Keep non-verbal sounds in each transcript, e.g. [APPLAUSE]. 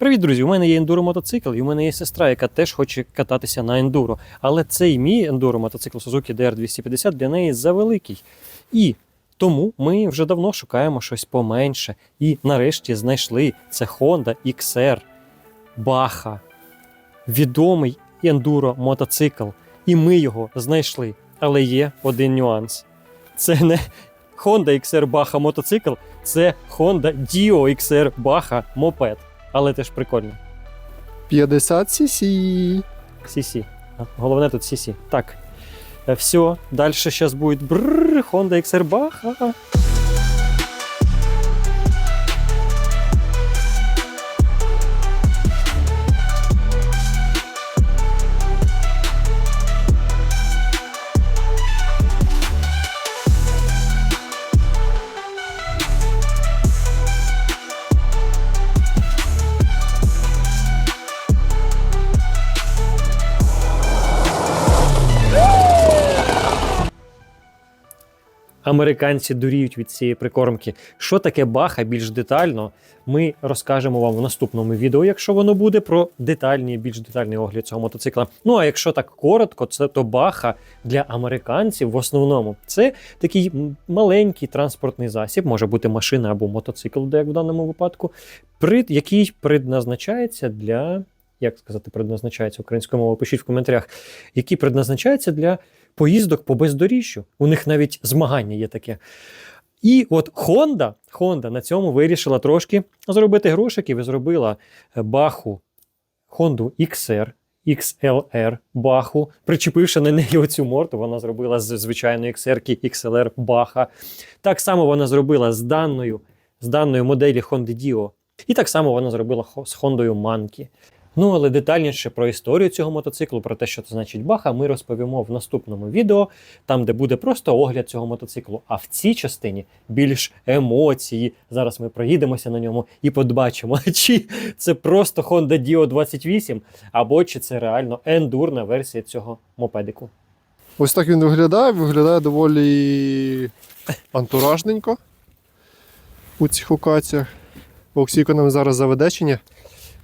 Привіт, друзі! У мене є ендуро мотоцикл, і у мене є сестра, яка теж хоче кататися на ендуро. Але цей мій ендуро мотоцикл Suzuki DR250 для неї завеликий. І тому ми вже давно шукаємо щось поменше. І нарешті знайшли це Honda XR Baja. Відомий ендуро мотоцикл. І ми його знайшли. Але є один нюанс. Це не Honda XR Baja мотоцикл, це Honda Dio XR Baja мопед. Але теж прикольно. 50 cc. CC. Головне тут CC. Так. Все, далі зараз буде бррр, Honda XR Baja. Американці дуріють від цієї прикормки. Що таке баха більш детально, ми розкажемо вам в наступному відео, якщо воно буде, про детальний, більш детальний огляд цього мотоцикла. Ну а якщо так коротко, це то баха для американців в основному це такий маленький транспортний засіб, може бути машина або мотоцикл, де як в даному випадку, який предназначається для. Як сказати, предназначається українською мовою, пишіть в коментарях, який предназначається для поїздок по бездоріжжю. У них навіть змагання є таке. І от Honda, Honda на цьому вирішила трошки зробити грошиків і зробила е, баху Honda XR, XLR баху, причепивши на неї оцю морту, вона зробила з звичайної XR XLR баха. Так само вона зробила з даною, з даної моделі Honda Dio. І так само вона зробила з Хондою Monkey. Ну, але детальніше про історію цього мотоциклу, про те, що це значить баха, ми розповімо в наступному відео, там, де буде просто огляд цього мотоциклу. А в цій частині більш емоції. Зараз ми проїдемося на ньому і побачимо, [LAUGHS] чи це просто Honda Dio 28, або чи це реально ендурна версія цього мопедику. Ось так він виглядає. Виглядає доволі антуражненько у цих локаціях. Оксійко нам зараз заведе чи ні?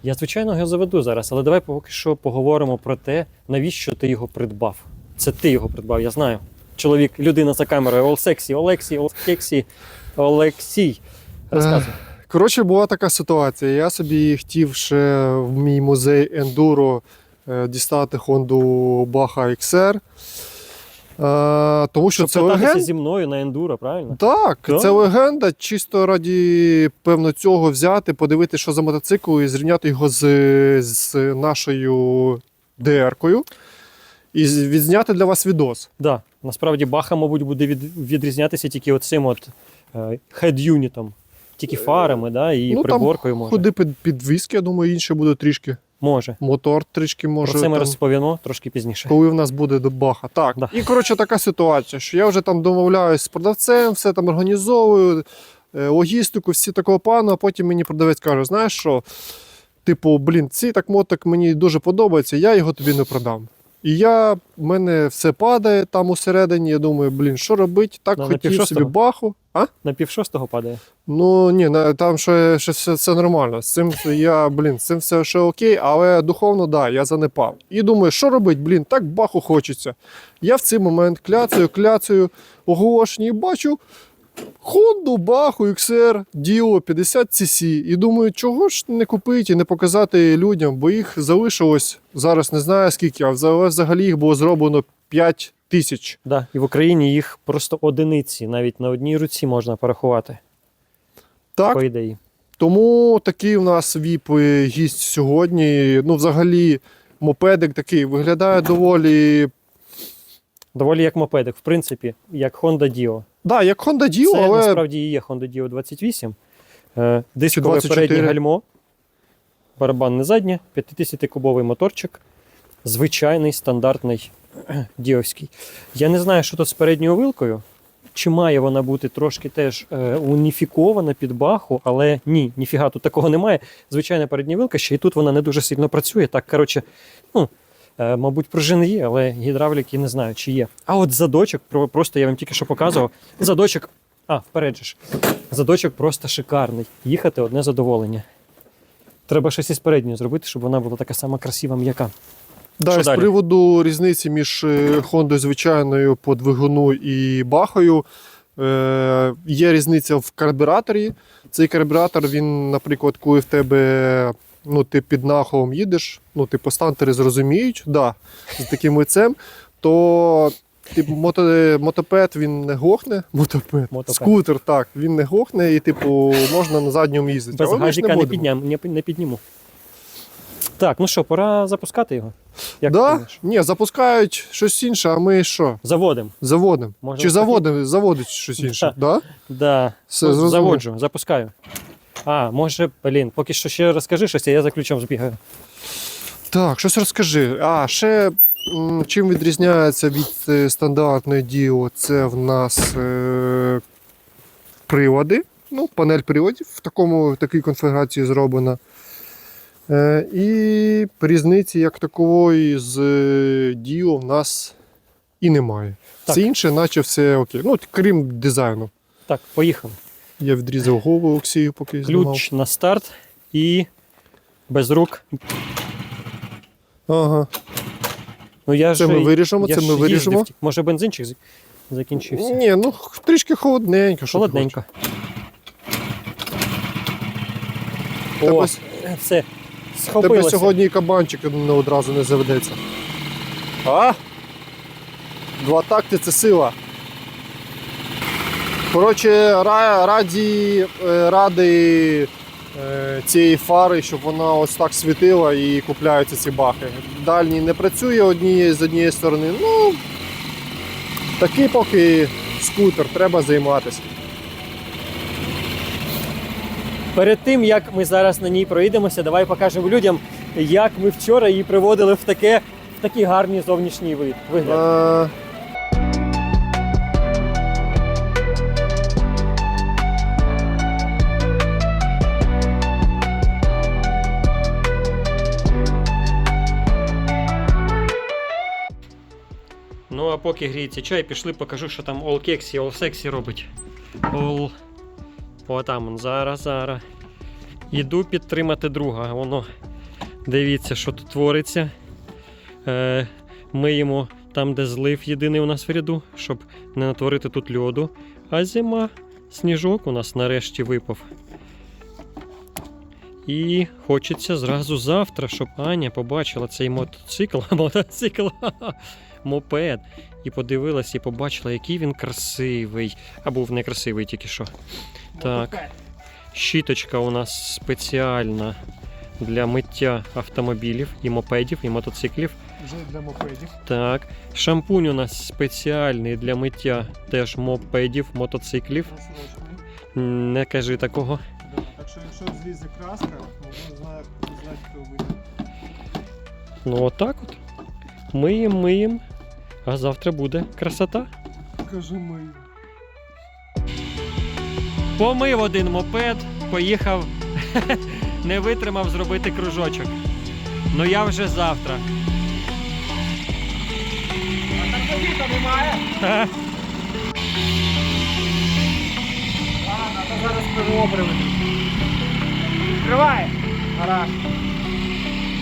Я, звичайно, його заведу зараз, але давай поки що поговоримо про те, навіщо ти його придбав. Це ти його придбав, я знаю. Чоловік, людина за камерою, Олсексі, Олексій, Олексій, Олексій. Розказуй. Коротше, була така ситуація. Я собі хотів ще в мій музей ендуро е, дістати Honda Baja XR. Е, тому що Щоб це кататися легенда. зі мною на ендуро, правильно? Так, Да? це легенда. Чисто раді певно цього взяти, подивитися, що за мотоцикл, і зрівняти його з, з нашою DR-кою. І з- відзняти для вас відос. Да. Насправді Баха, мабуть, буде від, відрізнятися тільки оцим от е, хед-юнітом, тільки фарами, да, і ну, приборкою там може. Ходи під, під я думаю, інше буде трішки. Може. Мотор трішки може. Про це ми там, розповімо трошки пізніше. коли в нас буде до баха. Так. Да. І коротше така ситуація, що я вже там домовляюсь з продавцем, все там організовую, е, логістику, всі такого плану, а потім мені продавець каже: знаєш що? Типу, блін, цей так мотик мені дуже подобається, я його тобі не продам. І я, в мене все падає там усередині. Я думаю, блін, що робити? Так На- на хотів собі баху. А? На пів шостого падає. Ну ні, там ще, ще все, все нормально. З цим я, блін, з цим все ще окей, але духовно, да, я занепав. І думаю, що робити, блін, так баху хочеться. Я в цей момент кляцаю, кляцаю, оголошення і бачу Honda Баху XR Dio 50 cc. І думаю, чого ж не купити і не показати людям, бо їх залишилось зараз не знаю скільки, а взагалі їх було зроблено 5 тисяч. Да. І в Україні їх просто одиниці, навіть на одній руці можна порахувати, Так, по ідеї. Тому такий у нас віп гість сьогодні. Ну, взагалі, мопедик такий виглядає доволі. Доволі як мопедик, в принципі, як Honda Dio. Да, як Honda Dio, Це але насправді і є Honda Dio 28. Е, Дискове 24. переднє гальмо, барабанне заднє, 50-кубовий моторчик, звичайний стандартний [CLEARS THROAT] діовський. Я не знаю, що тут з передньою вилкою. Чи має вона бути трошки теж е, уніфікована під баху, але ні, ніфіга тут такого немає. Звичайна передня вилка, ще й тут вона не дуже сильно працює. Так, коротше, ну, е, мабуть, пружини є, але гідравліки не знаю, чи є. А от задочок, просто я вам тільки що показував. Задочок, а, вперед. Задочок просто шикарний. Їхати одне задоволення. Треба щось із передньої зробити, щоб вона була така сама красива, м'яка. Да, Що з далі? приводу різниці між е, Хондою звичайною по двигуну і Бахою. Е, є різниця в карбюраторі. Цей карбюратор, він, наприклад, коли в тебе ну, ти під нахилом їдеш, ну, типу, стантери зрозуміють, да, з таким лицем, то типу, мото, мотопед він не глохне. Мотопед. Мотопед. Скутер, так, він не глохне і, типу, можна на задньому їздити. Без Але ми ж газіка не, будемо. підням, не, не підніму. Так, ну що, пора запускати його. Як да? Ні, запускають щось інше, а ми що? Заводимо. Заводимо. Чи заводимо, заводить щось інше, да? Да. Все. Заводжу, запускаю. А, може, блін, поки що ще розкажи щось, а я за ключом збігаю. Так, щось розкажи. А, ще м, чим відрізняється від е, стандартної Діо, це в нас е, прилади. Ну, панель приладів в такому, в такій конфігурації зроблена. Е, і різниці як такової з е, Діо в нас і немає. Так. Все інше, наче все окей. Ну, крім дизайну. Так, поїхали. Я відрізав голову Олексію, поки знімав. Ключ на старт і без рук. Ага. Ну, я Це ж, ми виріжемо, я це ж ми їздив Може бензинчик закінчився. Ні, ну трішки холодненько. що Холодненько. О, Тебе, все, тебе сьогодні і кабанчик не одразу не заведеться. А? Два такти це сила. Коротше, раді, е, ради е, цієї фари, щоб вона ось так світила і купляються ці бахи. Дальній не працює однієї з однієї сторони. Ну, такий поки скутер, треба займатися. Перед тим, як ми зараз на ній проїдемося, давай покажемо людям, як ми вчора її приводили в таке, в такий гарний зовнішній вигляд. Е, Ну а поки гріється чай, пішли, покажу, що там All Kexi, All Sexy робить. All... О, там он, зараз, зараз. Іду підтримати друга. Воно. Дивіться, що тут твориться. Е, миємо там, де злив єдиний у нас в ряду, щоб не натворити тут льоду. А зима, сніжок у нас нарешті випав. І хочеться зразу завтра, щоб Аня побачила цей мотоцикл, мотоцикл, [LAUGHS] мопед, і подивилась і побачила, який він красивий. А був не красивий тільки що. Так. Щіточка у нас спеціальна для миття автомобілів і мопедів, і мотоциклів. Вже для мопедів. Так. Шампунь у нас спеціальний для миття теж мопедів, мотоциклів. Не кажи такого. Так що якщо злізе краска, можна знати, хто вийде. Ну отак от. Миєм, миєм. А завтра буде красота. Кажи ми. Помив один мопед, поїхав, [LAUGHS] не витримав зробити кружочок. Ну я вже завтра. А там повіта немає. Ха. Ладно, то зараз переобрили. Відкривай. Гараж.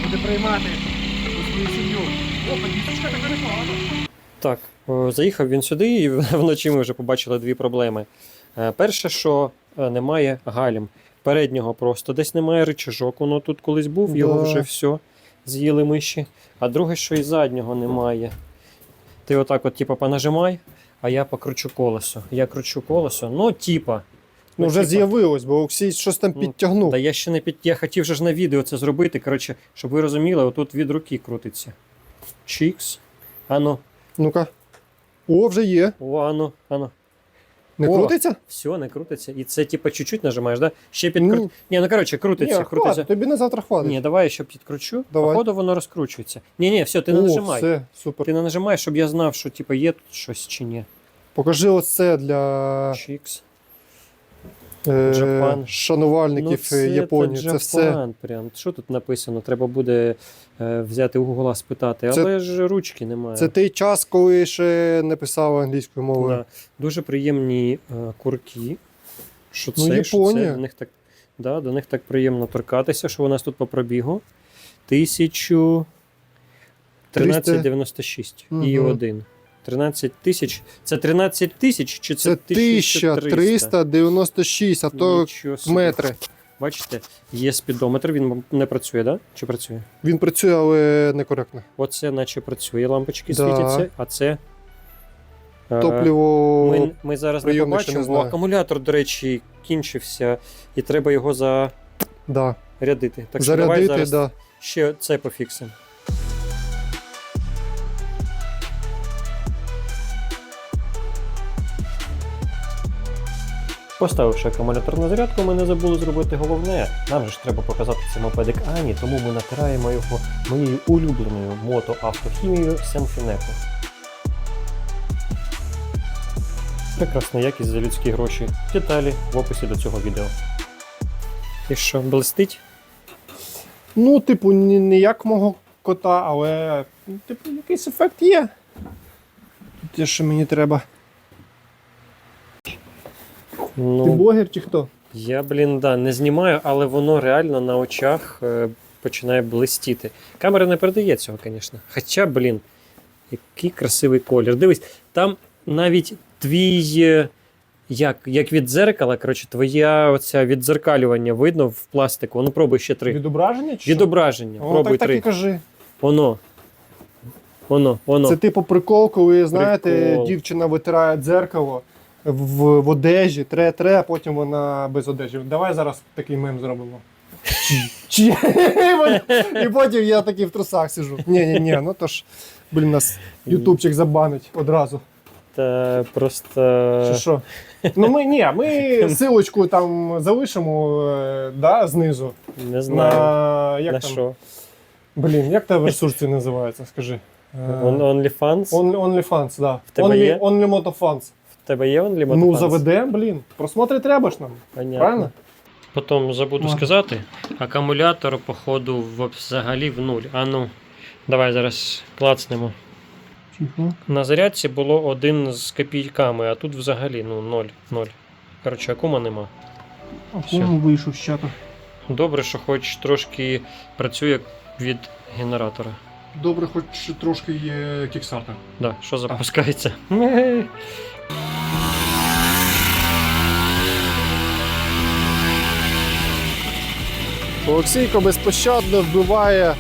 Буде приймати у свою сім'ю. О, подісочка така непогана. Так, заїхав він сюди, і [LAUGHS] вночі ми вже побачили дві проблеми. Е, Перше, що е, немає гальм. Переднього просто десь немає рычажок, воно тут колись був, його Да. вже все з'їли миші. А друге, що і заднього немає. Ти отак от, типа, понажимай, а я покручу колесо. Я кручу колесо, ну, типа. Ну вже типа. з'явилось, бо Олексій щось там Ну, підтягнув. Та я ще не під. Я хотів же ж на відео це зробити. Коротше, щоб ви розуміли, отут від руки крутиться. Чікс. Ану, Ну-ка. О, вже є. о, ано, ано. Не О. крутиться? Все, не крутиться. І це типа чуть-чуть нажимаєш, да? Ще Ні. підкрут. Ні, ну коротше, крутиться, Ні, крутиться. Хват, тобі на завтра хватить. Ні, давай я ще підкручу. Давай. Походу воно розкручується. Ні, ні, все, ти не О, нажимай. все, супер. Ти не нажимай, щоб я знав, що типа є тут щось чи ні. Покажи оце для Чікс. Е, шанувальників е, Японії. Це все. Прям. Що тут написано? Треба буде е, взяти у Гугла спитати, Це- але ж ручки немає. Це той час, коли ще не писав англійською мовою. Да. Дуже приємні е, курки. Що Ну, це, що це в них так. Да, до них так приємно торкатися, що у нас тут по пробігу. 1000... 1396 і Мгм. 1. 13 тисяч. Це 13 тисяч чи це, Це 1396, а то метри. Бачите, є спідометр, він не працює, да? Чи працює? Він працює, але некоректно. Оце наче працює, лампочки Да. світяться, а це. е, Топливо. Ми, ми зараз не побачимо, не бо акумулятор, до речі, кінчився, і треба його Да. зарядити. Так що давай зараз да. ще це пофіксимо. Поставивши акумулятор на зарядку, ми не забули зробити головне. Нам же ж треба показати цей мопедик Ані, тому ми натираємо його моєю улюбленою мотоавтохімією Семфінеко. Прекрасна якість за людські гроші. Деталі в описі до цього відео. І що, блистить? Ну, типу, не як мого кота, але типу, якийсь ефект є. Те, що мені треба. Ну, Ти блогер чи хто? Я, блін, да, не знімаю, але воно реально на очах е, починає блистіти. Камера не передає цього, звісно. Хоча, блін, який красивий колір. Дивись, там навіть твій. е, Як, як від дзеркала, коротше, твоя оця віддзеркалювання видно в пластику. Ну, пробуй ще три. Відображення чи що? Відображення. О, пробуй так, так три. і кажи. Воно. Воно, воно. Це типу прикол, коли, знаєте, Прикол. дівчина витирає дзеркало в, в одежі, тре-тре, а потім вона без одежі. Давай зараз такий мем зробимо. Чи? І потім я такий в трусах сижу. Ні, ні, ні, ну то ж, блін, нас ютубчик забанить одразу. Та просто. Чи що? Ну ми ні, ми [LAUGHS] силочку там залишимо е, да, знизу. Не знаю. На, як на там? що? Блін, як тебе ресурс цей називається, скажи. Е, On, OnlyFans? Only, OnlyFans, да. Only, є? only Motofans. Тебе є OnlyFans? Ну, заведем, блін. Просмотри треба ж нам. Понятно. Правильно? Потім забуду Ладно. сказати, акумулятор, походу, взагалі в нуль. А ну, давай зараз клацнемо. На зарядці було один з копійками, а тут взагалі ну, ноль. ноль. Коротше, акума нема. Всё. вийшов з чату. Добре, що хоч трошки працює від генератора. Добре, хоч трошки є кікстартер. Да, що запускається. [LAUGHS] Олексійко безпощадно вбиває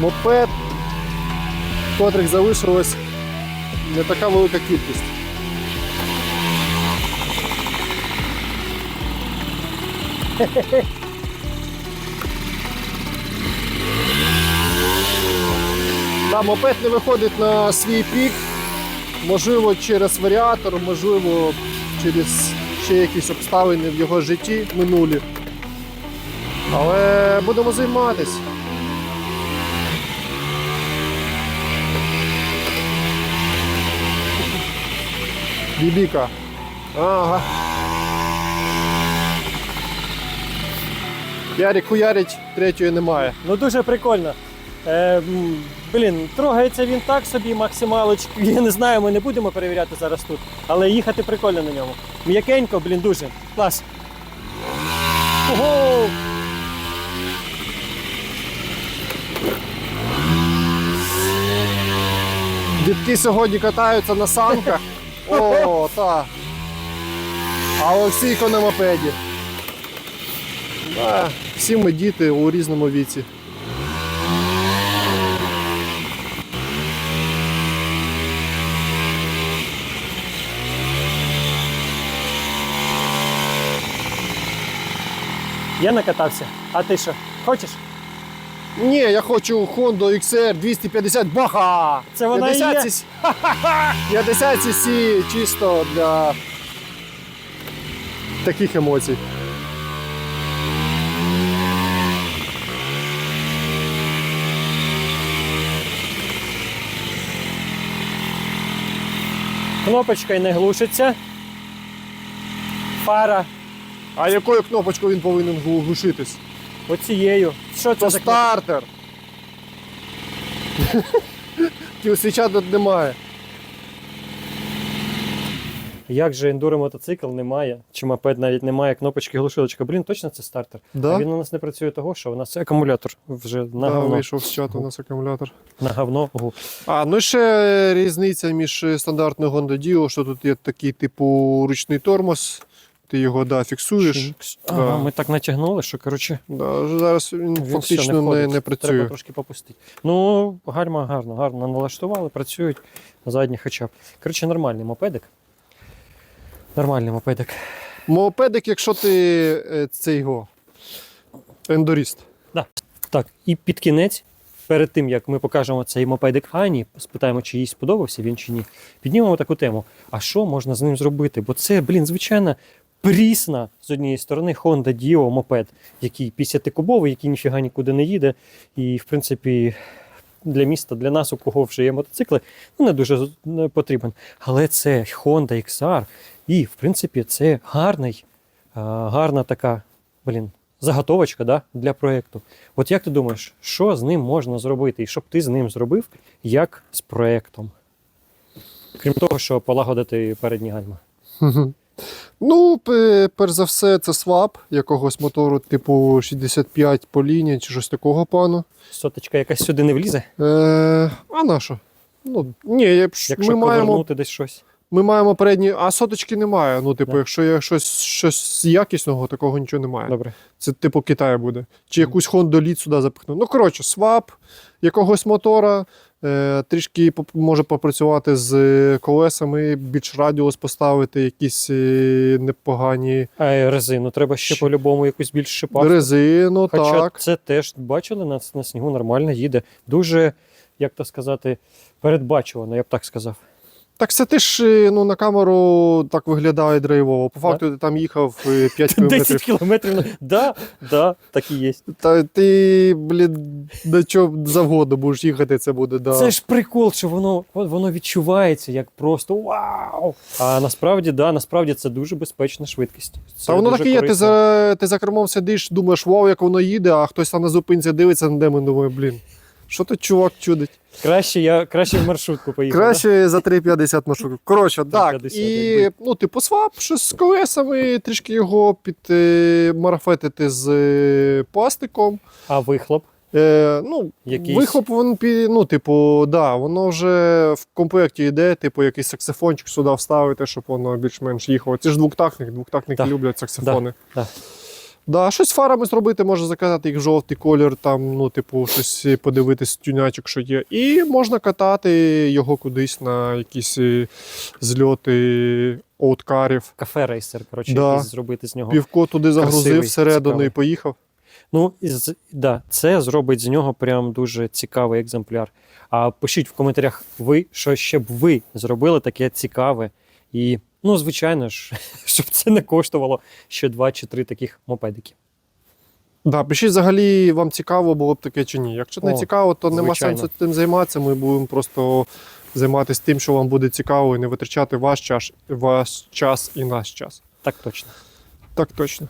мопед, котрих залишилось не така велика кількість. [LAUGHS] Да, мопед не виходить на свій пік. Можливо, через варіатор, можливо, через ще якісь обставини в його житті минулі. Але будемо займатися. Бібіка. Ага. Ярик хуярить, третьої немає. Ну дуже прикольно. Е, блін, трогається він так собі, максималочку. [LAUGHS] Я не знаю, ми не будемо перевіряти зараз тут. Але їхати прикольно на ньому. М'якенько, блін, дуже. Клас. Ого! Дітки сьогодні катаються на санках. О, так. А Олексійко на мопеді. Да, всі ми діти у різному віці. Я накатався. А ти що? Хочеш? Ні, я хочу Honda XR 250 баха! Це вона і 50 є? 50 cc [LAUGHS] чисто для таких емоцій. Кнопочка й не глушиться. Фара А якою кнопочкою він повинен глушитись? Оцією. Що це Це за стартер. Свіча тут немає. Як же ендуро мотоцикл немає, чи мопед навіть немає кнопочки глушилочка. Блін, точно це стартер. А він у нас не працює того, що у нас акумулятор вже на Да, говно. вийшов з чату у нас акумулятор. На говно. Гу. А, ну ще різниця між стандартною Honda Dio, що тут є такий типу ручний тормоз. Ти його да, фіксуєш. Ага, Да. ми так натягнули, що коротше. Да, зараз він, Він фактично все, не, не, працює. Треба трошки попустити. Ну, гальма гарно, гарно налаштували, працюють задні хоча б. Коротше, нормальний мопедик. Нормальний мопедик. Мопедик, якщо ти е, цей його ендоріст. Так, і під кінець, перед тим як ми покажемо цей мопедик Ані, спитаємо, чи їй сподобався він чи ні. Піднімемо таку тему. А що можна з ним зробити? Бо це, блін, звичайно, прісна з однієї сторони Honda Dio мопед, який 50-кубовий, який ніфіга нікуди не їде. І, в принципі, для міста, для нас, у кого вже є мотоцикли, ну, не дуже потрібен. Але це Honda XR, і, в принципі, це гарний, гарна така, блін, заготовочка да, для проєкту. От як ти думаєш, що з ним можна зробити, і що б ти з ним зробив, як з проєктом? Крім того, що полагодити передні гальма. [LAUGHS] Ну, перш за все, це свап якогось мотору, типу 65 по лінії чи щось такого плану. Соточка якась сюди не влізе, Е, а на що? Ну, ні, я якщо ми, маємо, десь щось. ми маємо передні, а соточки немає. Ну, типу, Да. якщо є щось, щось якісного, такого нічого немає. Добре. Це типу Китаю буде. Чи якусь Honda Lead сюди запихну. Ну, коротше, свап якогось мотора, трішки поп- може попрацювати з е, колесами, більш радіус поставити, якісь е, непогані А е, резину треба ще по-любому якусь більш шипати. резину, Хоча так. це теж бачили на, на снігу нормально їде. Дуже, як то сказати, передбачувано, я б так сказав. Так це ти ж е, ну, на камеру так виглядає драйвово. По факту ти там їхав е, [LAUGHS] 5 10 кілометрів. кілометрів. Да, да, так і є. Та ти, блін, до чого завгодно будеш їхати, це буде. Да. Це ж прикол, що воно, воно відчувається як просто вау. А насправді, да, насправді це дуже безпечна швидкість. Це Та воно так і є. Ти за, ти за кермом сидиш, думаєш, вау, як воно їде, а хтось там на зупинці дивиться на демон, думає, блін, що тут чувак чудить? Краще я краще в маршрутку поїхав. Краще за 3,50 маршрут. Коротше, так. 3,50, І ну, типу, свап, щось з колесами, трішки його підмарафетити з е, пластиком. А вихлоп? Е, ну, Якийсь- Вихлоп, він, ну, типу, да, воно вже в комплекті йде, типу, якийсь саксофончик сюди вставити, щоб воно більш-менш їхало. Це ж двохтактник, двохтактники Да. люблять саксофони. Да. Да, щось фарами зробити, може заказати їх в жовтий колір, там, ну, типу, щось подивитись, тюнячок, що є. І можна катати його кудись на якісь е, зльоти ауткарів. Кафе рейсер, коротше, Да. якийсь зробити з нього. Півко туди загрузив Красивий, всередину цікавий. і поїхав. Ну, і да, це зробить з нього прям дуже цікавий екземпляр. А пишіть в коментарях ви, що ще б ви зробили таке цікаве. І, ну, звичайно ж, [LAUGHS] щоб це не коштувало ще два чи три таких мопедики. Да, пишіть взагалі, вам цікаво було б таке чи ні. Якщо не цікаво, то нема звичайно. сенсу тим займатися. Ми будемо просто займатися тим, що вам буде цікаво, і не витрачати ваш час, ваш час і наш час. Так точно. Так точно.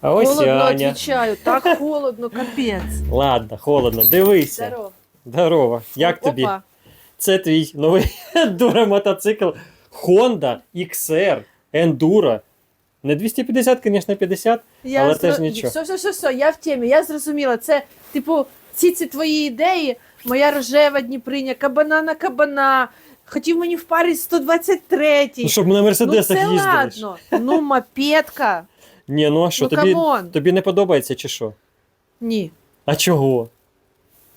А ось і холодно Аня. отвечаю, так холодно, капець. Ладно, холодно. Дивися. Здорово. Здорово. Як тобі? Опа. Це твій новий [LAUGHS] дура мотоцикл Honda XR Enduro. Не 250, звісно, 50. Я Але зро- теж нічого. Все, все, все, все, я в темі, я зрозуміла. Це, типу, всі ці твої ідеї, моя рожева Дніприня, кабана на кабана. Хотів мені впарити 123 Ну, щоб ми на Ну мерседесах це їздили. ладно. Ну, мопедка. Ні, ну а що, Ну, тобі, тобі не подобається чи що? Ні. А чого?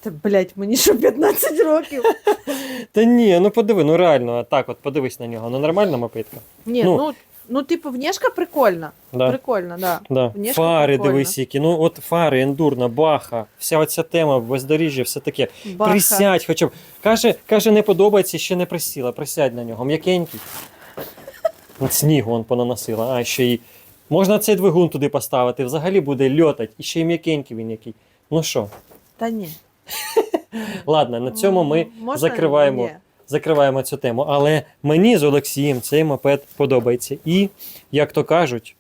Та, блядь, мені що 15 років? [LAUGHS] Та ні, ну подиви, ну реально, так от подивись на нього. Ну нормальна мопедка. Ні, Ну. ну, ну, типу, внешка прикольна. Да. Прикольно, да. Да. Внешне Фари, прикольно. дивись, які. Ну, от фари, ендурна, баха, вся оця тема, бездоріжжя, все таке. Баха. Присядь хоча б. Каже, каже, не подобається, ще не присіла. Присядь на нього. М'якенький. От снігу он понаносила. А ще й. Можна цей двигун туди поставити, взагалі буде льотать, і ще й м'якенький він який. Ну що, Та ні. [LAUGHS] ладно, на цьому ми Можна? закриваємо. Ні. закриваємо цю тему. Але мені з Олексієм цей мопед подобається. І, як то кажуть,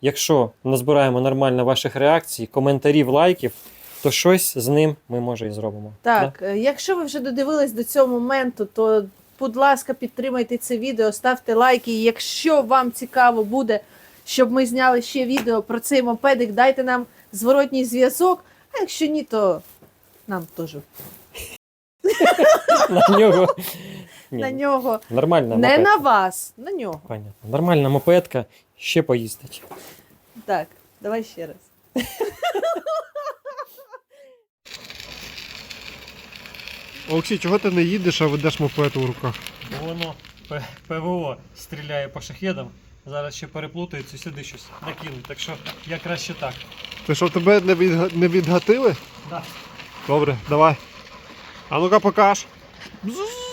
якщо назбираємо нормально ваших реакцій, коментарів, лайків, то щось з ним ми може і зробимо. Так, е, якщо ви вже додивились до цього моменту, то будь ласка, підтримайте це відео, ставте лайки. І якщо вам цікаво буде, щоб ми зняли ще відео про цей мопедик, дайте нам зворотній зв'язок. А якщо ні, то нам теж На нього. Ні, на нього. Нормальна Не мопедка. на вас, на нього. Понятно. Нормальна мопедка, ще поїздить. Так, давай ще раз. Олексій, чого ти не їдеш, а ведеш мопед у руках? Бо воно П- ПВО стріляє по шахедам. Зараз ще переплутаються, сюди щось накинуть. Так що я краще так. Ти що, тебе не, відга... не відгатили? Да. Добре, давай. А ну-ка покаж. Бзз.